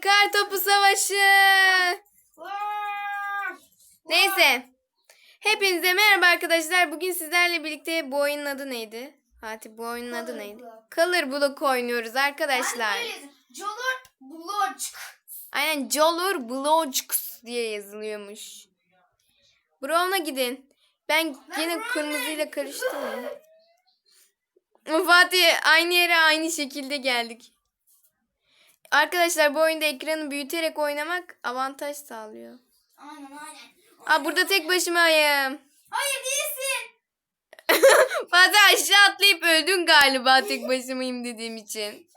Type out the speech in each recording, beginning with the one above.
kar topu savaşı. Neyse. Hepinize merhaba arkadaşlar. Bugün sizlerle birlikte bu oyunun adı neydi? Fatih bu oyunun adı Color neydi? Block. Color Block oynuyoruz arkadaşlar. Jolor Blodge. Aynen Jolur Blocks diye yazılıyormuş. Brown'a gidin. Ben yine kırmızıyla karıştım ya. Fatih aynı yere aynı şekilde geldik. Arkadaşlar bu oyunda ekranı büyüterek oynamak avantaj sağlıyor. Aynen aynen. Aa burada tek başımayım. Hayır değilsin. Fatih aşağı atlayıp öldün galiba tek başımayım dediğim için.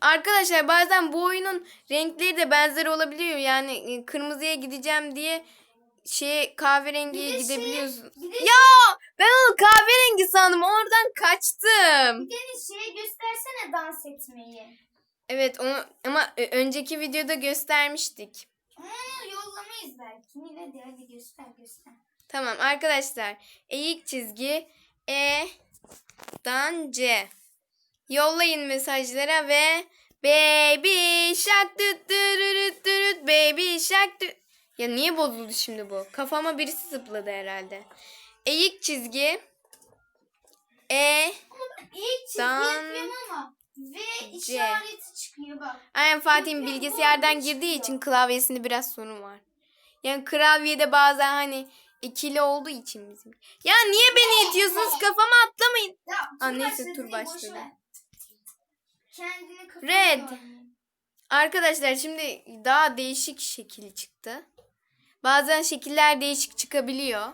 Arkadaşlar bazen bu oyunun renkleri de benzer olabiliyor. Yani e, kırmızıya gideceğim diye şey kahverengiye Bir de şey- gidebiliyorsun. bir de Ya ben onu kahverengi sandım. Oradan kaçtım. Deniz şeye göstersene dans etmeyi. Evet onu ama e, önceki videoda göstermiştik. Onu yollamayız belki. Yine de hadi göster göster. Tamam arkadaşlar. Eğik çizgi E dan C. Yollayın mesajlara ve baby shark düt dürürüt dürüt baby shark düt. Ya niye bozuldu şimdi bu? Kafama birisi zıpladı herhalde. Eğik çizgi E ilk çizgi Dan- ama V C. işareti çıkıyor bak. Aynen Fatih'in bilgisayardan girdiği için klavyesinde biraz sorun var. Yani klavyede bazen hani ikili olduğu için bizim. Ya niye beni itiyorsunuz? Kafama atlamayın. Ya, Aa, neyse, tur başladı. Red. Arkadaşlar şimdi daha değişik şekil çıktı. Bazen şekiller değişik çıkabiliyor.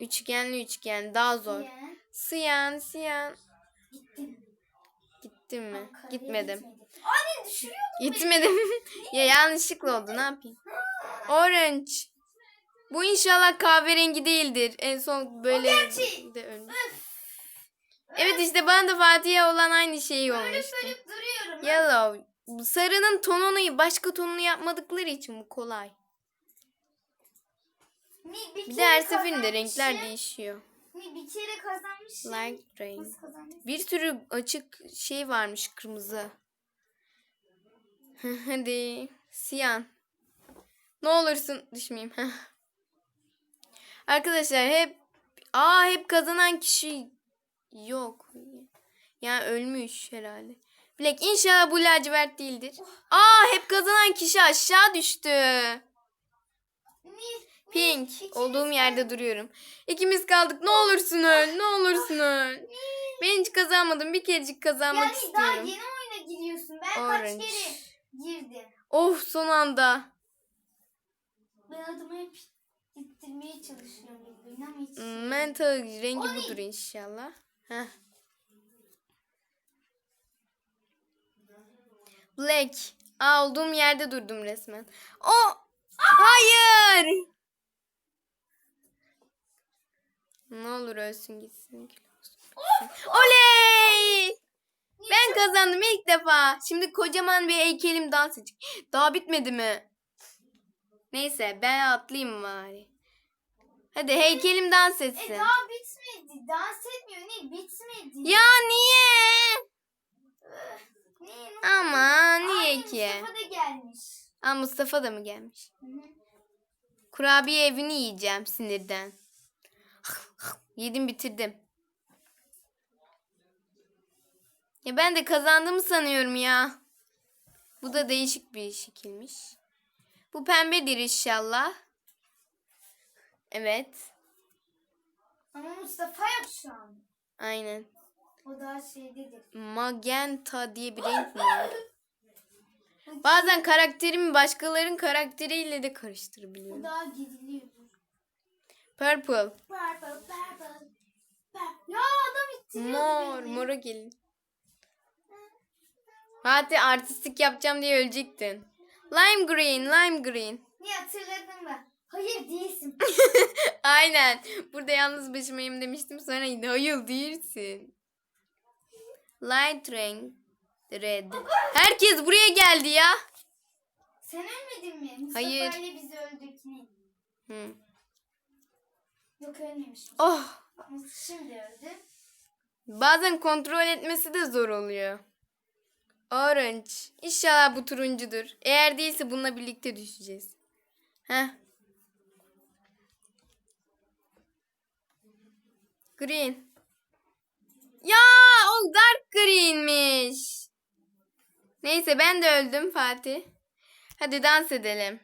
Üçgenli üçgen daha zor. Diye. Siyan siyan. Gittim. Gittin mi? Ankara'ya Gitmedim. Anne düşürüyordun. Gitmedim. ya yanlışlıkla oldu ne yapayım? Orange. Bu inşallah kahverengi değildir. En son böyle de ölmüş. Evet işte bana da Fatih'e olan aynı şey Bölüp olmuştu. bölüp duruyorum. Yellow. Sarının tonunu başka tonunu yapmadıkları için bu kolay. Bir, Bir de kere her seferinde renkler kazanmışım. değişiyor. Bir, bir kere kazanmışım. Light rain. Nasıl kazanmışım? Bir sürü açık şey varmış kırmızı. Hadi. Siyan. Ne olursun düşmeyeyim. Arkadaşlar hep aa hep kazanan kişi yok. Yani ölmüş herhalde. Black inşallah bu lacivert değildir. Aa hep kazanan kişi aşağı düştü. Nil, Pink. ikimiz Olduğum yerde duruyorum. İkimiz kaldık. Ne olursun öl. Ne olursun öl. Ben hiç kazanmadım. Bir kerecik kazanmak Yani daha istiyorum. yeni oyuna giriyorsun. Ben Orange. kaç kere girdim. Oh son anda. Ben adımı hep ittirmeye çalışıyorum hiç. Mental rengi Oy. budur inşallah. Heh. Black. Aa, olduğum yerde durdum resmen. O Hayır. Ne olur ölsün gitsin. Oley! Ben kazandım ilk defa. Şimdi kocaman bir heykelim dans edecek. Daha bitmedi mi? Neyse ben atlayayım bari. Hadi heykelim dans E etsin. daha bitmedi. Dans etmiyor. Ne bitmedi. Ya niye? Ne- Ama niye Ay, ki? Mustafa da gelmiş. Aa, Mustafa da mı gelmiş? Hı hı. Kurabiye evini yiyeceğim sinirden. Yedim bitirdim. Ya ben de kazandığımı sanıyorum ya. Bu da değişik bir şekilmiş. Bu pembedir inşallah. Evet. Ama Mustafa yok şu an. Aynen. O daha şeydedir. Magenta diye bir renk mi var? Bazen karakterimi başkalarının karakteriyle de O karıştırabiliyorum. daha gidiliyordur. Purple. Purple, purple, purple. Ya adam ittiriyordu Mor. beni. Mora gelin. Fatih artistik yapacağım diye ölecektin. Lime green, lime green. Niye hatırladım ben? Hayır değilsin. Aynen. Burada yalnız başımayım demiştim. Sonra hayır değilsin. Light renk. Red. Herkes buraya geldi ya. Sen ölmedin mi? Mustafa Hayır. ile bizi öldük ne? Hı. Yok ölmemiş. Oh. Şimdi öldü. Bazen kontrol etmesi de zor oluyor. Orange. İnşallah bu turuncudur. Eğer değilse bununla birlikte düşeceğiz. Heh. Green. Ya o dark green'miş. Neyse ben de öldüm Fatih. Hadi dans edelim.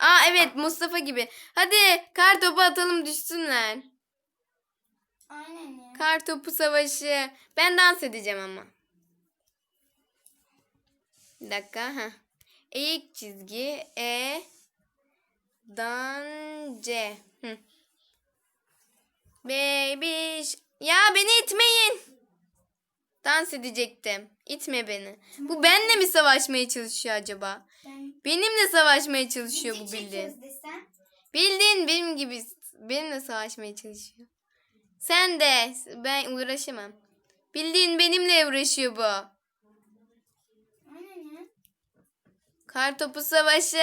Aa evet Mustafa gibi. Hadi kar topu atalım düşsünler. Aynen ya. Kar topu savaşı. Ben dans edeceğim ama. Bir dakika. ha. Eğik çizgi. E. Dan. C. Hı. Baby. Ya beni itmeyin. Dans edecektim. İtme beni. Bu benle mi savaşmaya çalışıyor acaba? Ben Benimle savaşmaya çalışıyor bu bildiğin. Bildiğin benim gibi benimle savaşmaya çalışıyor. Sen de ben uğraşamam. Bildiğin benimle uğraşıyor bu. Kartopu savaşı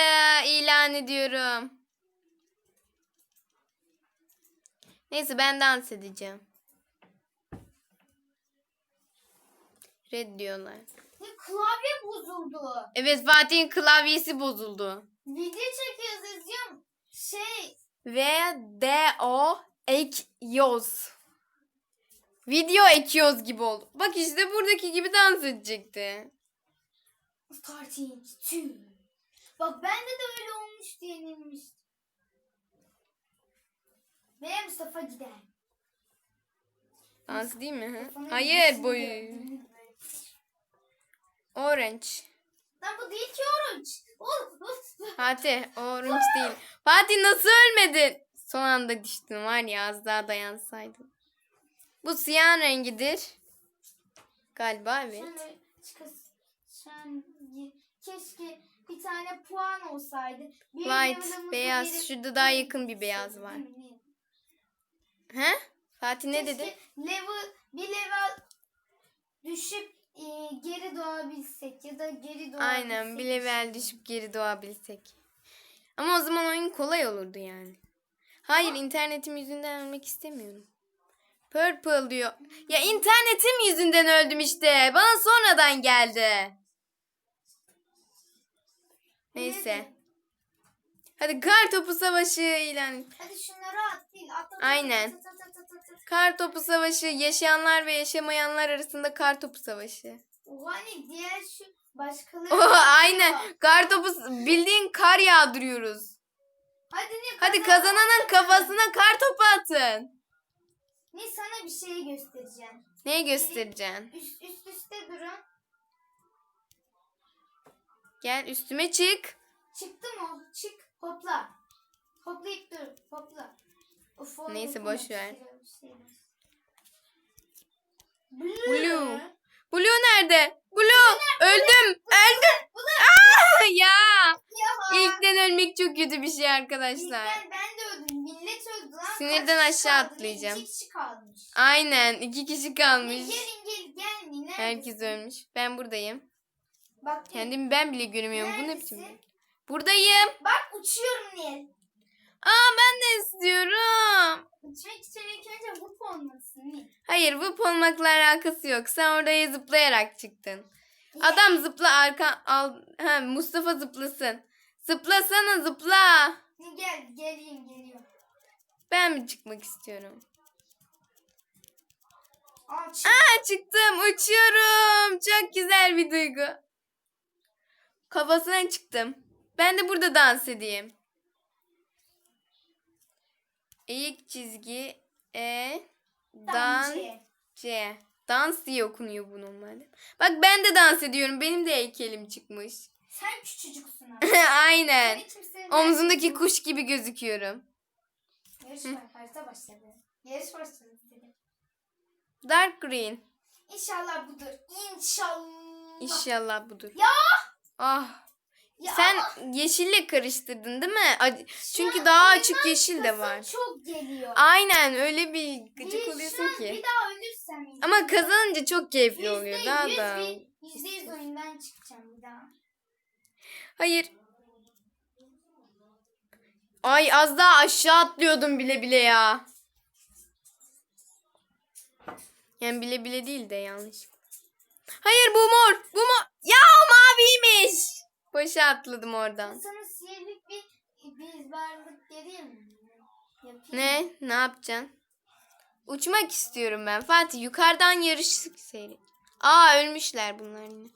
ilan ediyorum. Neyse ben dans edeceğim. Red diyorlar. Ya klavye bozuldu. Evet Fatih'in klavyesi bozuldu. Video çekiyoruz izliyorum. Şey Ve D O ekiyoruz. Video ekiyoruz gibi oldu. Bak işte buradaki gibi dans edecekti. starting two. Bak bende de öyle olmuş diye yenilmiş. Ve Mustafa gider. Dans değil mi? Hayır boyu. Orange. Lan bu değil ki orange. Fatih orange değil. Fatih nasıl ölmedin? Son anda düştün var ya az daha dayansaydın. Bu siyah rengidir. Galiba evet. Şen, keşke bir tane puan olsaydı. Bir White, beyaz. verip- Şurada daha yakın bir beyaz var. He? Fatih ne Keşke dedi? Level, bir level düşüp e, geri doğabilsek ya da geri doğabilsek. Aynen bir level düşüp geri doğabilsek. Ama o zaman oyun kolay olurdu yani. Hayır internetim yüzünden ölmek istemiyorum. Purple diyor. Ya internetim yüzünden öldüm işte. Bana sonradan geldi. Neyse. Hadi kar topu savaşı ilan. Hadi şunları at Aynen. At, at, at, at. Kar topu savaşı yaşayanlar ve yaşamayanlar arasında kar topu savaşı. O hani diğer şu başkaları. Oh, aynen. Kar topu bildiğin kar yağdırıyoruz. Hadi ne? Hadi kazan- kazananın kafasına kar topu atın. Ne sana bir şey göstereceğim. Neyi göstereceksin? Üst, üst üste durun. Gel üstüme çık. Çıktı mı? Çık. Hopla. Hoplayıp dur. Hopla. Of, o Neyse, boş ver. Şey. Blue. Blue. Blue nerede? Blue. Öldüm. Öldüm. Aa, ya. Ya. İlkten ölmek çok kötü bir şey arkadaşlar. İlkten ben de öldüm. Millet öldü lan. Sinirden Kaç aşağı kaldı? atlayacağım. İki kişi kalmış. Aynen. iki kişi kalmış. Gelin gel gelmeyin. Neredesin? Herkes ölmüş. Ben buradayım. Bak, Kendimi ben bile göremiyorum. Bu ne Neredesin? biçim? Buradayım. bak uçuyorum Nil. Aa ben de istiyorum. İçin ilk önce vup olmasın. Hayır vup olmakla alakası yok. Sen oraya zıplayarak çıktın. Adam zıpla arka al ha Mustafa zıplasın. Zıplasana zıpla. Gel geleyim geliyorum. Ben mi çıkmak istiyorum? Aa, çık. Aa çıktım uçuyorum. Çok güzel bir duygu. Kafasına çıktım. Ben de burada dans edeyim. Eğik çizgi E dan Dancı. C. Dans diye okunuyor bu normalde. Bak ben de dans ediyorum. Benim de heykelim çıkmış. Sen küçücüksün abi. Aynen. Omzundaki kuş gibi gözüküyorum. Yarış var. Harita başladı. Yarış başladı. Dark green. İnşallah budur. İnşallah. İnşallah budur. Ya. Ah. Ya Sen ama yeşille karıştırdın değil mi? Ac- Çünkü daha açık yeşil de var. Çok geliyor. Aynen öyle bir Bir- gıcık şu oluyorsun ki. Bir daha ölürsem. Ama kazanınca çok keyifli oluyor. Daha da. bir- Yüzde yüz oyundan çıkacağım bir daha. Hayır. Ay az daha aşağı atlıyordum bile bile ya. Yani bile bile değil de yanlış. Hayır bu mor. Bu mor. Ya o maviymiş. Boşa atladım oradan. Sana sihirlik bir bir varlık geleyim mi? Yapayım. Ne? Ne yapacaksın? Uçmak istiyorum ben. Fatih yukarıdan yarış seyret. Aa ölmüşler bunlar yine.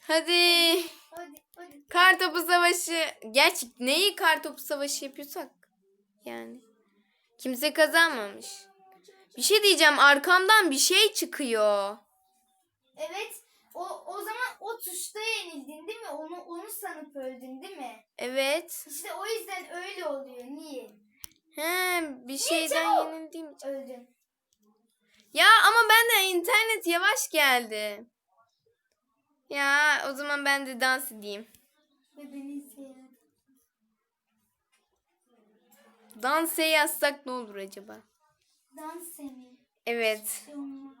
Hadi. Hadi hadi. Kar topu savaşı. Gerçi neyi kar topu savaşı yapıyorsak. Yani. Kimse kazanmamış. Bir şey diyeceğim arkamdan bir şey çıkıyor. Evet. O o zaman o tuşta yenildin değil mi? Onu onu sanıp öldün değil mi? Evet. İşte o yüzden öyle oluyor. Niye? He bir şeyden çabuk? yenildiğim için. Öldün. Ya ama ben de internet yavaş geldi. Ya o zaman ben de dans edeyim. Dansa yazsak ne olur acaba? Dans emin. Evet. Şey olmaz.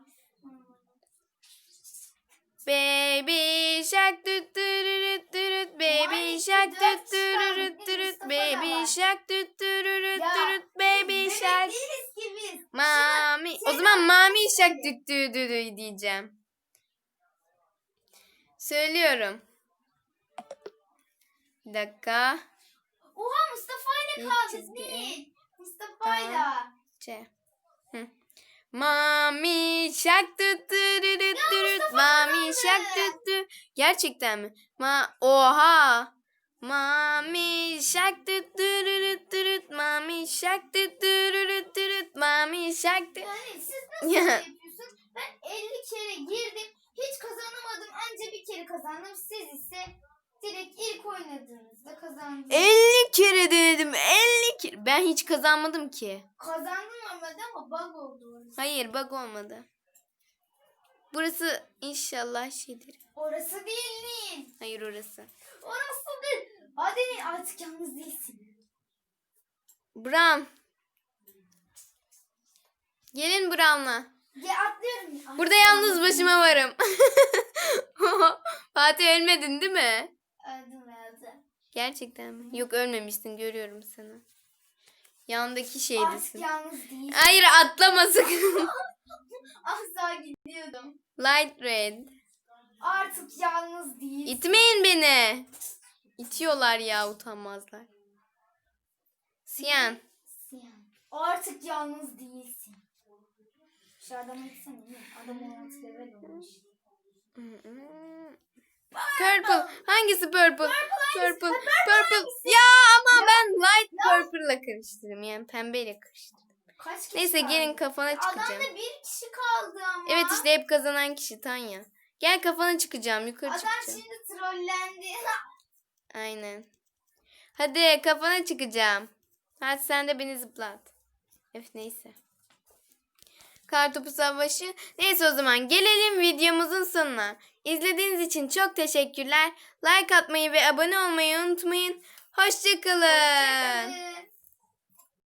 Baby shark tut tururut turut baby shark turut Mustafa da baby shark tururut Ya, turut baby shark mami o zaman mami shark tut tururut diyeceğim. Söylüyorum. Bir dakika. Oha Mustafa'yla İlk kaldık değil. Mustafa'yla. C. Hı. Mami şak tut turut Mustafa mami şak tut tu- Gerçekten mi? Ma oha. Mami şak tut tururut turut mami şak tut tururut turut mami şak tut. Yani siz nasıl Ya. böyle yapıyorsunuz? Ben 50 kere girdim. Hiç kazanamadım. Anca bir kere kazandım. Siz ise direkt ilk oynadığınızda kazandınız. 50 kere denedim 50 kere. Ben hiç kazanmadım ki. Kazandım normalde ama bug oldu orası. Hayır bak olmadı. Burası inşallah şeydir. Orası değil Nil. Hayır orası. Orası değil. Hadi Nil artık yalnız değilsin. Brown. Gelin Brown'la. Ya atlıyorum. Burada yalnız başıma varım. Fatih ölmedin değil mi? Öldüm öldüm. Gerçekten mi? Yok ölmemişsin görüyorum seni. Yandaki Artık şeydesin. yalnız değilsin. Hayır atlama sakın. Asla gidiyordum. Light red. Artık yalnız değilsin. İtmeyin beni. İtiyorlar ya utanmazlar. Siyan. Siyah. Artık yalnız değilsin. Şu adama gitsene. ne? Adam 16 level olmuş. Purple. Hangisi purple? Purple. Purple. Ya ama ben light purple'la karıştırdım. Yani pembeyle karıştırdım. Kaç kişi Neyse kaldı? gelin kafana çıkacağım. Adamda bir kişi kaldı ama. Evet işte hep kazanan kişi Tanya. Gel kafana çıkacağım. Yukarı Adam çıkacağım. şimdi trollendi. Aynen. Hadi kafana çıkacağım. Hadi sen de beni zıplat. Öf neyse. Kartopu savaşı. Neyse o zaman gelelim videomuzun sonuna. İzlediğiniz için çok teşekkürler. Like atmayı ve abone olmayı unutmayın. Hoşçakalın. Hoşçakalın.